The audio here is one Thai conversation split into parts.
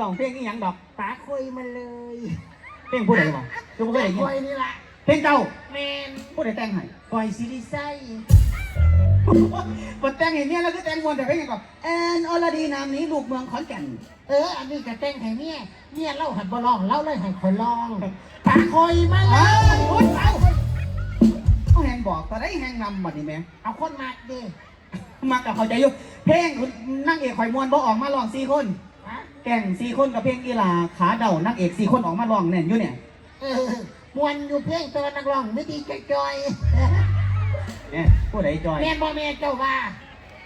ร้องเพลงนี่ยังดอกปาคุยมาเลยเพลงผู้ใดบ่คือบ่เคยได้ยินคุยนี่ล่ะเพลงเจ้าแมนผู้ใดแต่งให้ปล่อยซิริไซบ่แต่งให้เนี่ยแล้วก็แต่งมวนแต่เพลงหยังก่อนแอนอรดีนามนี้ลูกเมืองขอนแก่น เออ อันนี้ก็แต่งให้เมียเมียเล่าหัดบ่ลองเล่าเลยให้คอยลองปาคุยมาเลอ้าวยโอ๊ยเอาเขาแหงบอกตอนได้แหงนำบัดนี้แหม่เอาคนมากดิมักกับเข้าใจอยู่เพลงนางเอกข่อยมวนบ่ออกมาร้องสี่คนฮะ แก่งสี่คนกับเพลงกีฬาขาเดานางเอกสี่คนออกมาร้องแน่นอยู่เนี่ยเออมวนอยู่เพลงตัวนักร้องไม่ดีจอยเนี่ยผู้ใดจอยๆแม่นบ่แม่นเจ้าว่า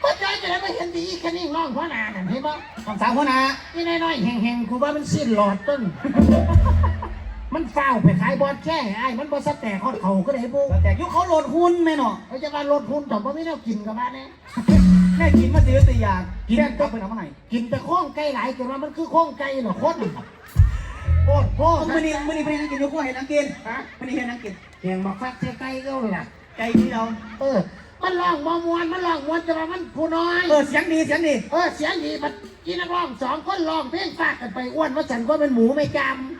ก็จอยจะได้มาเห็นดีแค่นี้ร้องเพราะหนานั่นเห็นบ่ของสาวหัวหน้านี่น้อยๆแห่งๆกูว่ามันสิ้นหลอดต้น มันเฝ้าวไปขายบอลแช่ไอ้ายมันบ่สแตกฮอดเขาก็ได้บุแต่ยุคเขาโหลดหุ้นแม่เนาะเขาจะมาลดหุ้นแต่บ่มีแนวกินกับมาเนี่ย แม่กินมาซื้อตีอยากกินแก็เพิ่นเอามาให้กินแต่ข้องไก่หลายจนว่ามันคือข้องไก่เหรอคนโคตรโคตรมื้อนี้มื้อนี้เพิ่นให้กินอยู่กูให้นางกินฮะมื้อนี้ให้นางกินเพียงมาฟักเสียไก่ก็เลยล่ะไก่ที่เราเออ มันร้องมอมวนมันร้องมวนแต่ว่ามันผู้น้อย เออเสียงดีเสียงดีเออเสียงดีมันกินนักร้องสองคนร้องเพลงฝากกันไปอ้วนว่าฉันก็เป็นหมูไม่จผู้ำใด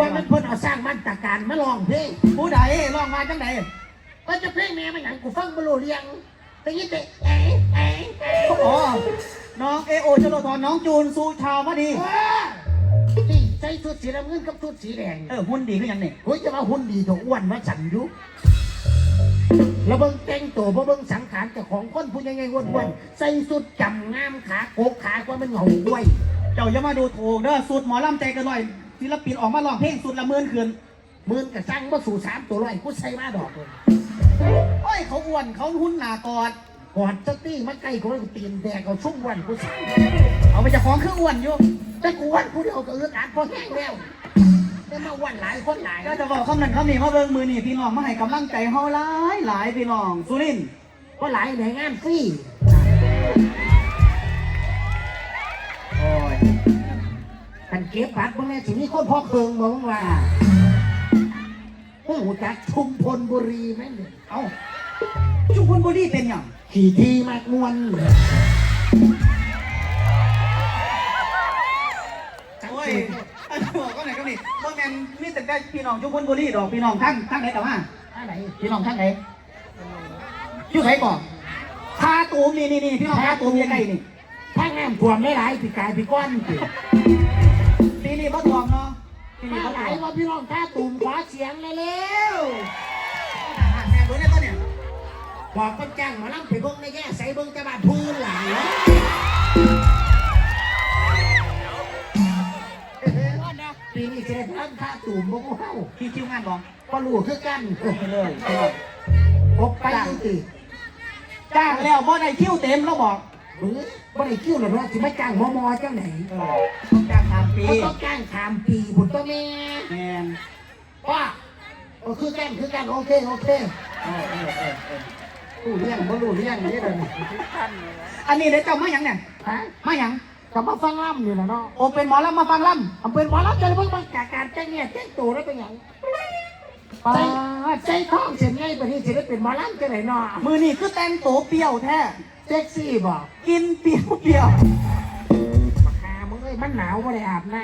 ว่ามันเพิ่นเอาสร้างมันตะการมาร้องเพลงผู้ใดร้องมาจังไดว่าจะเพลงแม่มันหยังกูฟังบ่รู้เรื่องแต่ยี่แต่เอ๋เอ๋เอ๋อ๋อน้องเอโอชโลธรน้องจูนสุชาวดีเออนี่ใส่ชุดสีน้ำเงินกับชุดสีแดงเออหุ่นดีคือหยังนี่เฮ้ยจะมาหุ่นดีตัวอ้วนว่าฉันอยู่แล้วเบิ่งแต่งตัวบ่เบิ่งสังขารเจ้าของคนผู้ใหญ่ๆอ้วนๆใส่สุดจำงามขาโกกขากว่ามันเหงาด้วย เจ้าอย่ามาดูถูกเด้อสุดหมอลำใจกันหน่อยศิลปินออกมาร้องเพลงสุดละหมื่นคืนหมื่นกับสั่งมาสู่สามตัวร้อยกูใส่มาดอกเลยโอ้ยเขาอ้วนเขาหุ่นหนากอดกอดสักตี้มาใกล้กูแล้วกูตีนแดกเอาชุ่มวันกูใส่เอาไปจากของคืออ้วนอยู่แต่กูวันกูเดียวก็อึดอัดพอแห้งแล้วแต่มาวันหลายคนหลายก็จะบอกคำนั้นคำนี้มาเบิ่งมือนี่พี่น้องมาให้กำลังใจเฮาหลายหลายพี่น้องสุรินทร์ก็หลายในงานฟรีโอ้ยกันเก็บบัตรพวกนี้สิมีคนพอเคืองมองว่าผู้จักชุมพลบุรีแม่นเด้อเอ้าชุมพลบุรีเป็นหยังขี่ทีมากมวนโอ้ยอันนี้บอกก็ไหนก็นี่บ่แม่นมีแต่ได้พี่น้องชุมพลบุรีดอกพี่น้องทั้งทั้งไหนแต่ว่าอะไรพี่น้องทั้งไหนอยู่ไหนก่อนคาตูมนี่นี่นี่พี่น้องคาตูมยังไงนี่ ถ้าน้ำท่วมไม่หลายปีกายปีก้อนสิปีนี้บ่ทวมเนาะปีนี้ถ้าบ่หทลายวมว่าพี่น้องท่าตุ่มขอเสียงเลยเร็วแม่เบิ่งได้ตัวเนี่ยบอกคนจ้างหมาลั่งไปเบิ้งในแย่ใส่เบิ้งจะบาดพื้นหลายปีนี้จะได้พลังท่าตุ่มบ่กูเฮาพี่คิวงานบ่ก็รู้คือกันไปเลยพี่น้องพบไปอยู่ติจ้างแล้วบ่ได้คิวเต็มแล้วบอกหรือ บ่ได้คิ้วหรอกว่าสิมาจ้างมอมอจังไหนเออต้องจ้างตามปีเขาต้องจ้างถามปีบุญตัวแม่แมนว่าโอ้คือกันคือกันโอเคโอเคเออเออเออเออรู้เรื่องบ่รู้เรื่องนี่เลยอันนี้เดี๋ยวเจ้ามาหยังเนี่ยฮะมาหยังก็มาฟังล่ำนี่แหละเนาะโอเป็นหมอลำมาฟังลเอาเป็นหมอลำจะเพิ่งมาจากการแจ้งเนี่ยแจ้งตัวได้เป็นหยังำปาใจดใจท้องเสียงไงประเทศจะได้เป็นหมอลำจะไหนเนาะมือนี่คือแต่งตัวเปรี้ยวแท้ เซ็กซี่บอกกินเปรี้ยวเปรี้ยวมาหามึงเอ้ยมันหนาวไม่ได้อาบน้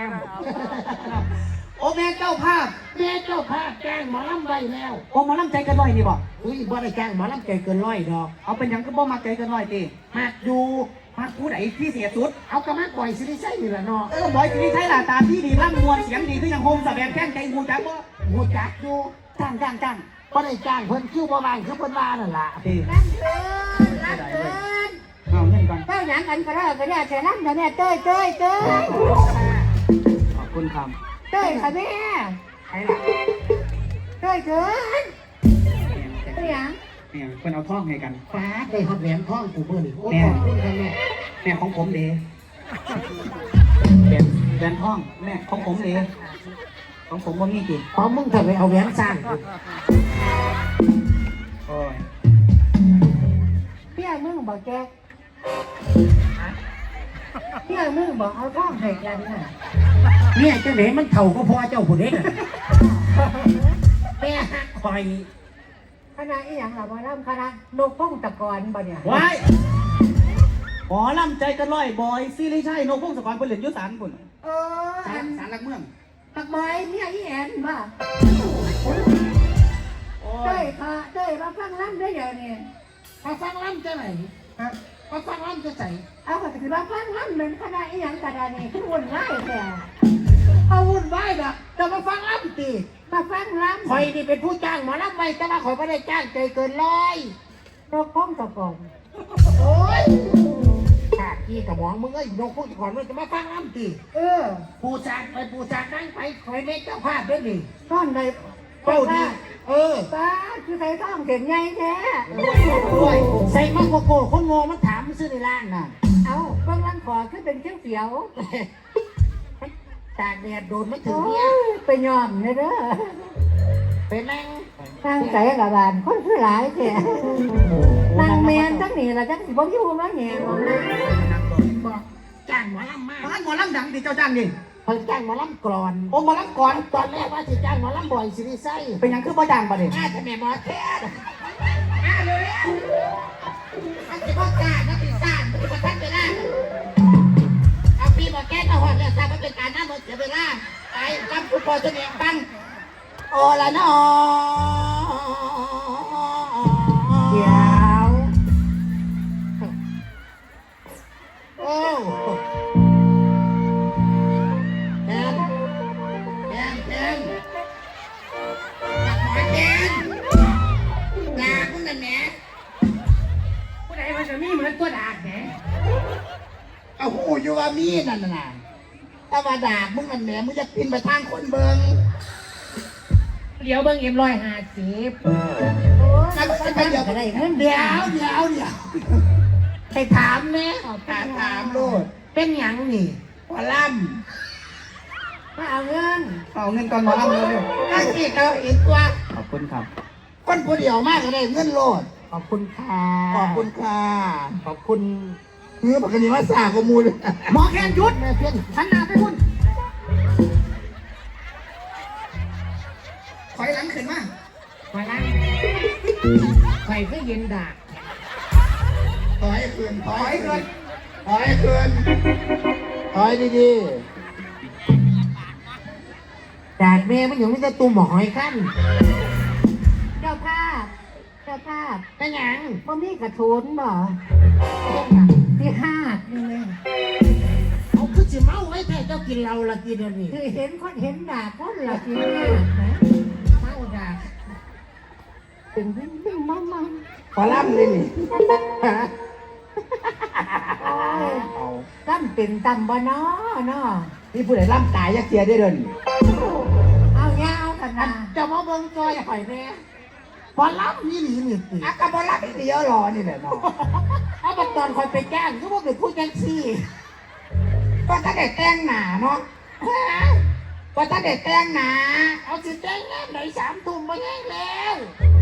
โอแม่เจ้าภาพำแม่เจ้าภาพจ้างหมอลำไว้แล้วโอหมอลำใจกันหน่อยนี่บอกอุ้ยบ่ได้จ้างหมอลำใจเกินร้อยดอก เอาเป็นหยังก็บ่มาใจกันหน่อยติมากอยู่มาผู้ใดที่เสียสุด เอากระมังปล่อยสิริไส้นี่แหละเนาะเออบอยที่นี่ใช้หน้าตาที่ดีร่ำมวลเสียงดีคือยังโฮมสะแบงแข้งใจงูจักบ่หูจักอยู่จ้างจ้างจ้างบ่ได้จ้างเพิ่นคิวบ่บางคือเพิ่นว่านั่นล่ะตินั่นเกินนั่นเกิน เอาเงินก่อนเจ้าหยังกันก็ได้ก็ได้แต่นั่นแต่เนี่เต้ยเต้ยเต้ยขอบคุณครับเต้ยค่ะแม่ใครล่ะเต้ยเกินเต้ยหยังเนี่ยเพิ่นเอาท่องให้กัน ฟ้าได้ฮอดแหวนทองกูมื้อนี่โอ้ขอบคุณค่ะแม่แม่ของผมเดแหวนแหวนท่องแม่ของผมเดของผมว่ามีกี่พอมึงถ้าไปเอาแหวนสร้างกูโอ้ยเพี่ยมึงบอกแก เพี่ยมึงบอกเอาท้องให้กันน่ะเนี่ยเจ้าเหนมันเท่าก็พอเจ้าผู้เด็กน่ะแม่ฮักคอยคณะอีหยังล่ะบ่ล่ำคณะนกพงตะกอนบ่เนี่ยไว้หมอลำใจกันร้อยบอยซีรีส์ชัยนกพงศกรเพิ่นเล่นอยุสานพุ่นเออสาอัรนสารหลักเมืองปักบอยเมียอีแอนบ่โอ้เต้ยยค่ะเต้ยมาฟังล่ำได้เดี๋ยวนี้มาฟังล่ำจะไหน ฮะ มาฟังล่ำจะใส่เอาก็ถือว่าฟังล่ำเป็นคณะอีหยังกระดานี่คือวุ่นวายแท้เอาวุ่นวายนะจะมาฟังล่ำตีมาฟังล่ำคอยนี่เป็นผู้จ้างหมอลำไปแต่ว่าคอยไม่ได้จ้างใจเกินร้อยนกพ้องตะกอนโอ้ยขาดที่กับหมองมึงเอ้ยนกพูดก่อนมึงจะมาฟังล่ำตีเออปูจานไปปูจานนั่งไปคอยเมฆเจ้าภาพด้วยนี่ก้อนใดเป้าดีเออป้าคือใส่ท้องเห็นไงแท้ด้วยใส่มากโกโก้คนโง่มันถาม ซื้อในร้านน่ะ เอาเบื้องล่างขอคือเป็นเขียวเขียวตากแดดโดนไม่ถึงโอ้เนี่ยยไปยอมเลยเด้อไปนั่งทางใส่กระบาลคนคือหลายแท้นางแมนจังนี่ล่ะจังสิบ่อยู่มาแหงออกมาบอกจ้างหมอลำมากบ้านหมอลำดังดิเจ้าจ้างดิเพิ่นจ้างหมอลำกรอนโอ้หมอลำก่อนตอนแรกว่าจะจ้างหมอลำบ่อยสิริไส้เป็นหยังคือบ่จ้างบ่ดิน่าจะแม่หมอแท้อะเลยมันจะบอกจ้างนะ ติดจ้างมันจะทันเวลาเอาปีบอกแก้ตะหอดแล้วทราบว่าเป็นการน้ำหมดเสียเวลาไปทำคุณพ่อเสนียงฟังโอละนอ หูอยู่ว่ามีนั่นน่ะถ้าว่าดาบมึงนั่นแหมมึงจะปินไปทางคนเบิงเดี๋ยวเบิ่งเอ็มร้อยห้าสิบถ้าถ้าเดี๋ยวก็ได้เงินเดี๋ยวเดี๋ยวเดี๋ยวไปถามแม่ถามถามโลดเป็นหยังนี่หัวล่มาเอาเงินเอาเงินก่อนหมอลำเร็วำนั่นสิเขาเห็นตัวๆขอบคุณครับคนผู้เดียวมากก็ได้เงินโลดขอบคุณค่ะขอบคุณค่ะขอบคุณ เฮ้ยปกติว่าสาข้อมูลหมอแคนหยุดแม่เพี้ยนหันหน้าไปพุ่นถอยหลังขึ้นมามาลังไข่ก็เย็นดากถอยคืนถอยคืนถอยคืนถอยดีดากแม่มันยังไม่จะตุ่มหอยขั้นเจ้าภาพเจ้าภาพๆเป็นหยังบ่มีกระโถนบ่ ที่ห้านี่เลยเอาคือสิเมาไว้แต่เจ้ากินเราละกินอันนี้คือเห็นคนเห็นดากคนละที่ห้านะเมาดากเป็นวิ่งวิ่งมามาปลาล่ำเลยนี่ฮะโอ้ยเอาตั้มเป็นตั้มบ่เนาะเนาะนี่ผู้ใดล่ำตายยักเสียได้เดินเอายาวกันนะจะมาเบิ่งจอยข่อยแม่ ปลาล่ำนี่หลีนี่ติอะก็บ่ล่ำเดียวรอนี่แหละเนาะเอาบัดตอนข่อยไปแจ้งก็ว่าเป็นผู้แจ้งซี่ก็ถ้าได้แต่งหน้าเนาะฮะก็ถ้าได้แต่งหน้าเอาสิแจ้งงานไหนสามทุ่มมาแย่งแล้ว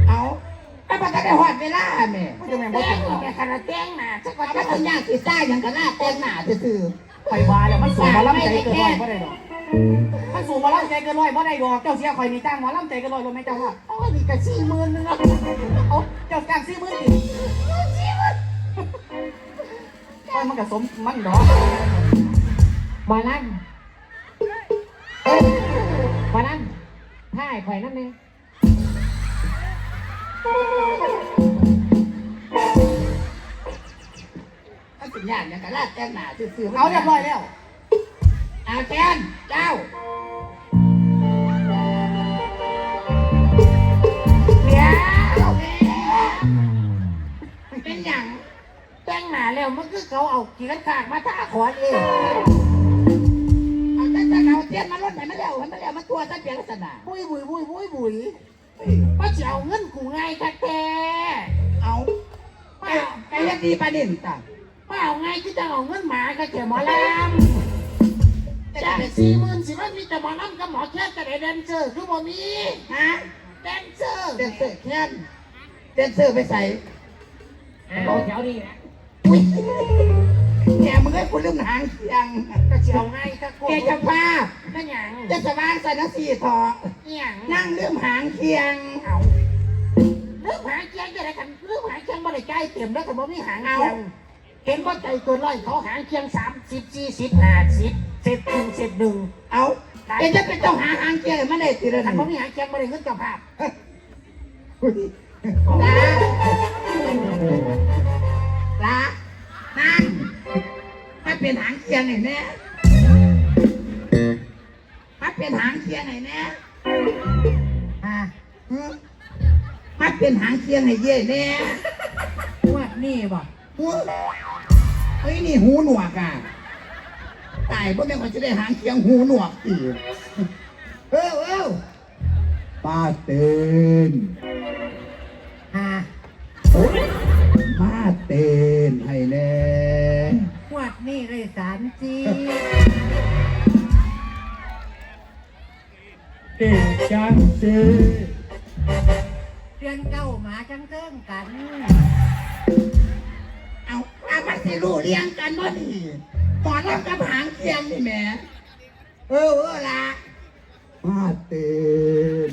เอาก็บ่ถ้าได้ฮอดเวลาแม่ก็จะแม่นบ่แจ้ถึงงแต่ขนาดแจ้งน่ะสักวันก็จะบ่ถึงยากสิซ่าหยังก็น่าแต่งหน้าซื่อๆข่อยว่าแล้วมันสูงหมอลำใจเกินร้อยบ่ได้ดอก มันสูงหมอลำใจเกินร้อยบ่ได้ดอกเจ้าเสียข่อยนี่จ้างมอลำใจเกินร้อยรู้ไหมเจ้าว่าโอ้ยนี่ก็สี่หมื่นนึงเอาเจ้าจ้างสี่หมื่นดิข่อยมันก็สมมันดอกหมอลำหมอลำถ่ายข่อยนั่นเองมันเป็นยากอย่างกันลาดแจ้งหนาซื่อเอาเรียบร้อยแล้ว อาแทนเจ้าเดี๋ยวเป็นอย่างแจ้งหน้าแล้วมันคือเขาเอากี่กันขากมาท่าขอนเองเอาแต่แต่เอาเทียนมาลดให้มันแล้วให้มันแล้วมันตัวสักเพียงลักษณะบุยบุยบุยบุยบุยมาเสียเอาเงินกูไงแท้แท้เอาๆมาไอ้ยักดีประเด็นต่างมาเอาไงที่จะเอาเงินหมาก็เกี่ยวหมอลำจะเป็น สี่หมื่นสิมันมีแต่หมอลำกับหมอแค่แต่ไหนแดนเซอร์คือบ่มีฮะแดนเซอร์เดนเซอร์แค่นเดนเซอร์ไปใส่เอาแถวนี้นะอุ้ยแกมึงให้คุณลืมหางเคียงก็เสียวไงก็กลัวแกจะภาพนั่นหยังจะสว่างใส่นักสี่ทอนี่หยังนั่งลืมหางเคียงเอาเรื่องหางเคียงจะได้กันเรื่องหางเคียงบ่ได้ใจายเต็มแล้วแต่บ่มีหางเคียงเห็นว่าใจตัวร้อยเขาหางเคียงสามสิบสี่สิบห้าสิบ เสร็จหนึ่งเสร็จหนึ่งเอาเอ็งจะเป็นเจ้าหาหางเกียร์ไม่ได้ตีเลยถ้านะเขาไม่หางเคียงไม่ได้เงินเจ้าภาพลาลานั่นถ้าเป็นหางเกียร์ไหนแน่ถ้าเป็นหางเกียร์ไหนแน่อ่าหือถ้าเป็นหางเกียร์ไหนเย่แน่งวดนี่บอกหูเฮ้ยนี่หูหนวกอะ ตายเพราะแม่คนจะได้หางเกียงหูหนวกอีกเออเออป้าเต้นอ่ามาเต้นให้แน่งวดนี่เลยสามจีเก่งจังสิเดือนเก้าหมาจังเติ้งกัน เอาอามาสิรู้เรียงกันบ่นี่ หมอรับกับหางเคียงนี่แหม่เออเออละมาเต้น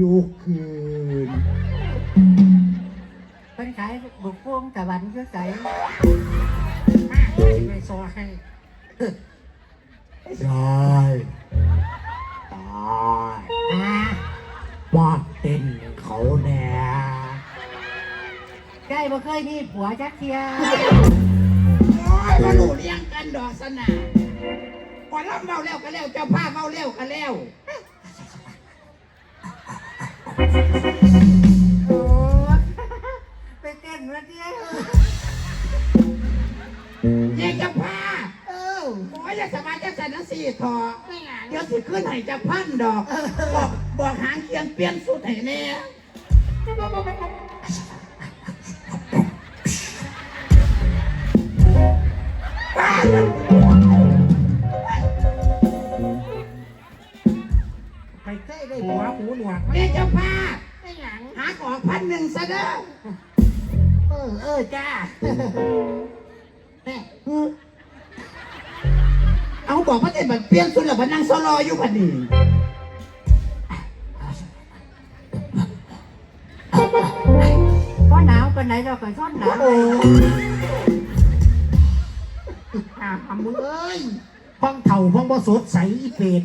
ยุกคืนเป็นขายบุกพวงตะวันก็ใส่มาไปซอให้ได้ตายอ่ามาเต้นเขาแน่ใกล้บ่เคยมีผัวจักเทียโอยมารู้เรียงกันดอกสนาพอรับเมาแล้วก็แล้วเจ้าภาพเมาแล้วก็แล้วโอ้ไปเต้นมาเทียเยังเจ้าภาพเออโอ้ยอย่าสบายจะใส่หนังสีทอไม่หางเดี๋ยวสิขึ้นให้จะพันดอก บอกบอกหางเคียงเปลี่ยนสุดให้แน่ ไปเคยได้หัวหูหนวกไหมแม่เจ้าภาพไม่หางหาออกพันหนึ่งซะเด้อ เออเออจ้าแม่เอาบอกว่าจะแบบเปลี่ยนสุดแล้วมานั่งโซโลอยู่พอดีเพราะหนาวปานไหนเราก็ชอบหนาวโอ้ หาหามึงเอ้ยห้องเถ่าห้องบ่สดใสอีเป็ด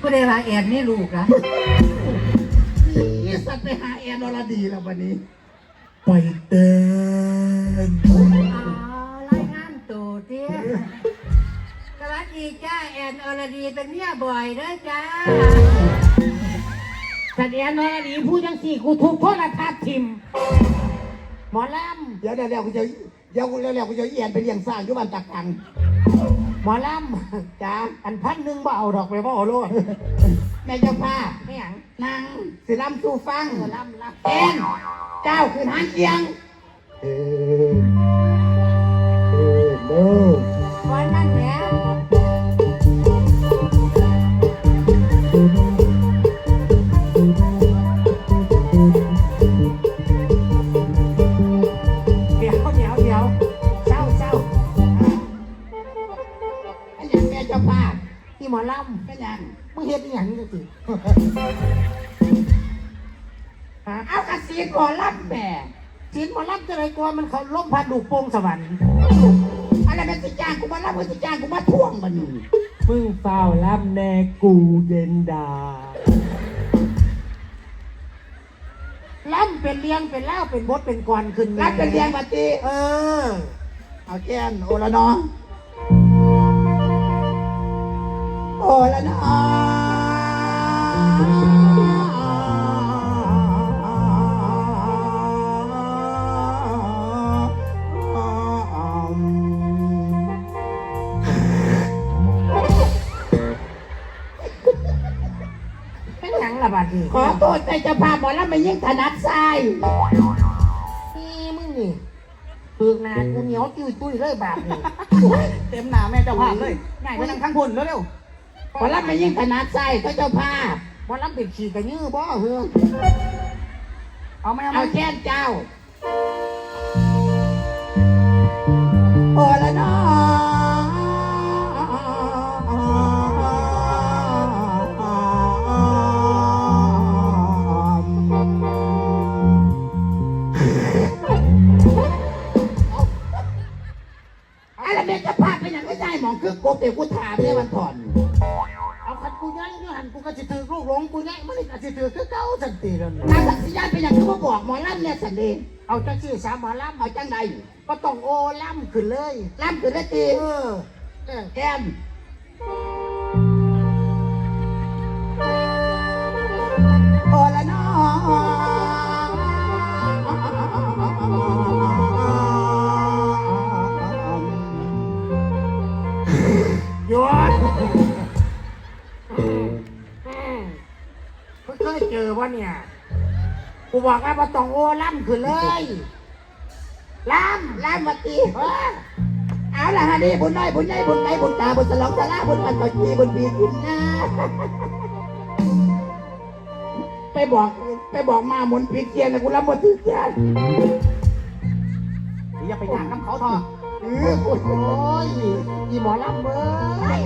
ผู้ใดว่าแอนนี่ลูกนะนี่สัตว์ไปหาแอนอรดีแล้ววันนี้ ไปเต้นอ๋อรายงานตัวเตี้ยสวัสดีจ้าแอนอรดีเป็นเมียบ่อยเด้อจ้า แสดงว่าดีพูดจังสี่กูทุบโทรทัศน์ทิมหมอลเดี๋ยวเดี๋ยวเดี๋ยวกูจะเดี๋ยวเดี๋ยวเดี๋ยวกูจะเอียนไปเลี้ยงสร้างอยู่บ้านตักตังำหมอลำจ้าอันพันหนึ่งบ่เอาดอกไปบ่เอาโลดแม่เจ้าภาพไม่หยังนางสิลำสู่ฟังเออลำลำแอนเจ้าคือหางเคียงเออเออเด้อวันนั้นแหล เอากระสีก่อนรับแม่จีนหมอลำจะไรกลัวมันเขาล้มพันดูกโป่งสวรรค์อะไรเป็นสิจ้างกูมารับกูสิจ้างกูมาท่วงมันนี่มึงเฝ้าลำแน่กูเย็นดาล่ำเป็นเลี้ยงเป็นเล่าเป็นบดเป็นกรขึ้นแม่รับเป็นเรียงบัตีเออ เอาแกนโอละเนอโอละเนอ เป็นหยังละบาดนี้ขอโทษใจจะพาหมอแล้วมายิ่งถนัดซ้ายนี่มึงนี่ปึกหนากูเหนียวจุยตุ้ยเลยบาดนี้เต็มหน้าแม่เจ้าภาพเลยง่ายไปนั่งข้างพุ่นเร็วหมอแล้วมายิ่งถนัดซ้ายก็เจ้าภาพ หมอลำเป็นขี่กันยื้อบ่เฮือเอาไหมเอาไหม เอาแกนเจ้า บอกว่าบ่ต้องโอลำขึ้นเลยลำลำมาตีเออเอาละฮะนี่บุญน้อยบุญใหญ่บุญไหนบุญตาบุญสลองสลาบุญปันต่อจีบุญบีบุญนาไปบอกไปบอกมาหมุนผิดเกียร์นะกูรับบ่ถึงเกียร์อย่าไปอยากน้ำเขาทอะเออกูโอ้ยอีหมอลำเบ้ย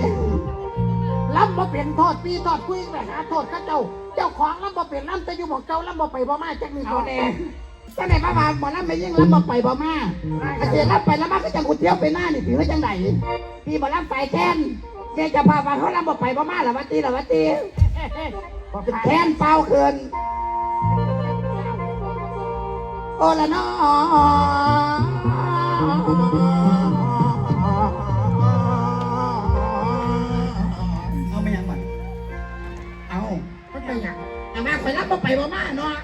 ลำมาเป็นโทษปีโทษคุยไปหาโทษเข้าเจ้า เจ้าของลำมาเป็นลำแต่อยู่บอกเจ้าลำมาไปบ่มาจักมีเอาคนแน่จังไหนมาว่าหมอลำไม่ยิ่งรับบ่ไปบ่มาอาเจียรับไปแล้วมาก็จังกูเที่ยวไปหน้านี่ถือว่าจังไหนพี่บ่รับไปแค้นเจ๊จะพาว่าเขารับบ่ไปบ่มาหรอวะตีหรอวะตีบอกเป็นขายแค้นเฝ้าเกินโอละน้อ เอามาคอยรับบ่ไปบ่มาเนาะ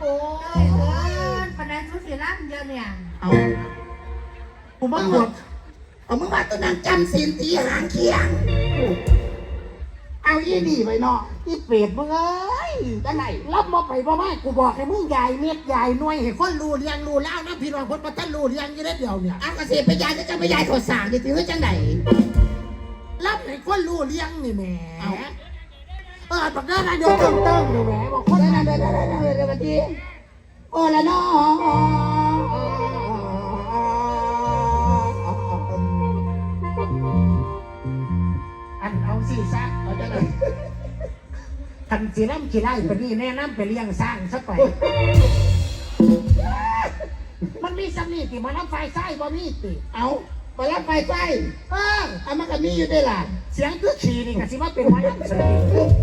โอ้ยเอินปนันสุสิลำเดียวเนี่ยเอากูมาตรวจเอามึงมาตัวนั้นจำศีลตีหางเคียง เอายี่นี่ไปเนาะที่เปรตมึงเอ้ยจังไหนรับมาไปบ่มากูบอกให้มึงใหญ่เม็ดใหญ่หน่วยให้คนรู้เรียงรู้แล้วนะพี่น้องคนประทันรู้เรียงอยี่ได้เดียวเนี่ยเอากระเสียไปยายจะจะไปยายขอสางจะถือว่าจังไหนรับให้คนรู้เรียงนี่แหม เอออปักเด้อนะเดี๋ยวเติมเติมนี่แหมบอกคนนั้นเดินเดินเดินเดินเดินมาทีโอ้ละน้องอันเอาสิซะเอาจะเลยคันสีน้ำขี้ไล่ปนี่แนะนำไปเลี้ยงสร้างสักไปมันมีสำนีที่มาน้ำไฟไส้บ่มีติ เอาไปรับไฟไฟเออเอามันก็มีอยู่ได้ล่ะ เสียงคือขี่นี่ก็สิมาเป็นหมาลำสนิ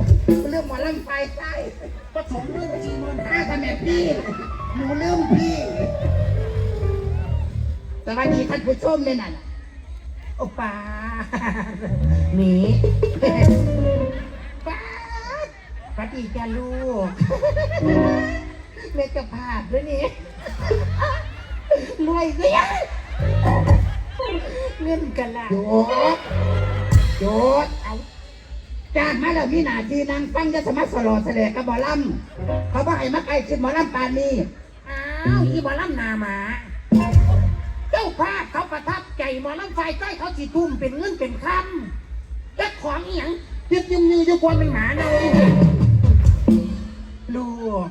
ท เรื่องหมอลำไฟไฟผสมด้วยจีนนถ้าทำแบบพี่หนูเริ่มพี่แต่วันนี้ท่านผู้ชมเนี่ยน่ะโอป้าหนีป้าดปฏิจาลูกเมกะพาดด้วยนี่รวยเสียเงินกันละโยดโยดเอา จ้างมาแล้วมีหน้าที่นางฟังจะสมัครสลอแสดงกับหมอลำเขาบอกให้มาใกล้ชิดหมอลำปานนี้อ้าวอีหมอลำนาหมาเจ้าภาพเขาประทับใจหมอลำไฟใกล้เขาสิทุ่มเป็นเงินเป็นคำเจ้าของอหย่างยึดยืมยืมยุควรเป็นหมาเนาลูก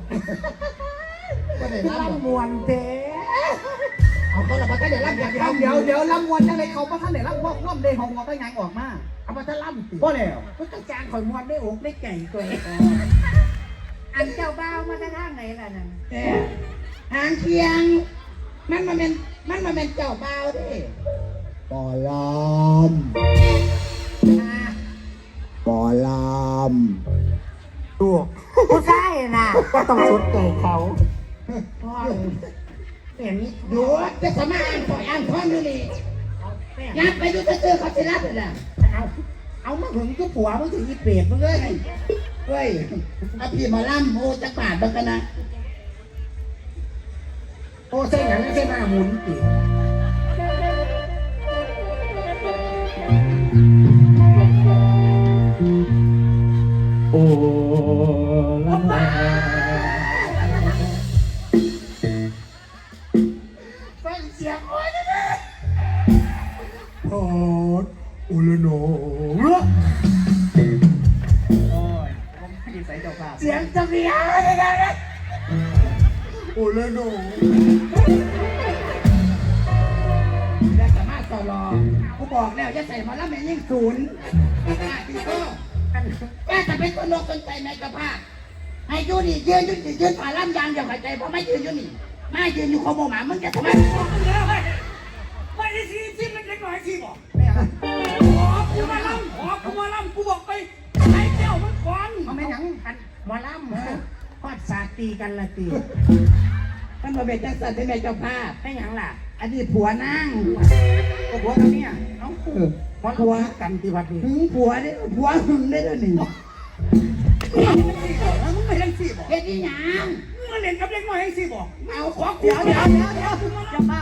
ก็ได้รับลำมวนเด้ เอาก็เราก็ได้รับอย่างเดี๋ยวเดี๋ยวเดี๋ยวลำวนยังไงเขาประท่านไหนลำวอกร่วมได้หองวอก็ยังออกมาเอามาทะล่ำติบ่แล้วเพื่อกระจางข่อยมวนได้อกได้ไก่ตัวเองอันเจ้าบ้าวมาทางไหนล่ะนั่นแต่หางเคียง มันมาเป็นมันมาเป็นเจ้าบ่าวเดิปอลามอ่าปอลามลูกผู้ชายน่ะก็ต้องสนใจเขาพ่อ เห็นนี่หยุดจะสามารถอ่านขอยอ่านท่อนดูนี่แม่ยับไปดูเจอเขาจะรับเลยนะเอาเอามาถึงก็ผัวมึงถึงอีเปรตมึงเลยเฮ้ยเอาพี่หมาล่ำโอ้จักบาทบังกันนะโอ้เส้นหนังเส้นหน้าหมุนติโอ้ละนา ศูนย์แม่จะเป็นคนโลกคนใจในกระพาให้ยืนนี่ยืนยืนยืนฝ่าล่ำยางเดียวหายใจเพราะไม่ยืนยืนนี่ไม่ยืนอยู่ขโมหมามึงจะทำไมไม่ได้ซีซีมันเล็กน้อยซีบอกขอกูมาล่ำขอกูมาล่ำกูบอกไปไอ้เจ้ามันควันมันไม่หนังหันมาล่ำฮอดสาตีกันละตีท่านมาเป็นจังสันเป็นเจ้าภาพไม่หนังล่ะ อันนี้ผัวนั่งผัวกับเนี่ยน้องกู ออมันผัวกันที่วัดนี้หึงผัวเนี่ยผัวหึงได้ด้วยนี่แล้วมึงไม่เล่นสิบอกเฮ็ดอีหยังมึงมาเล่นกับเด็กน้อยให้สิบอกเอาขอเดี๋เดี๋ยยววเดี๋เดี๋ยยววเดี๋ยวเดี๋ยวอย่าเบ้า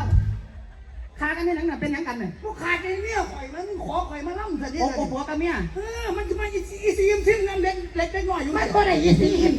คากันในหนังน่ะเป็นหยังกันเนี่ยผู้ขาดในเนี่ยข่อยมันขอข่อยมาล่ำซะดิโอ้โหผัวกับเมียเออมันจะมาอีซีอีซีมซิมนั่นเล็กเล็กเล็กน้อยอยู่ มันก็ได้ยี่สิบ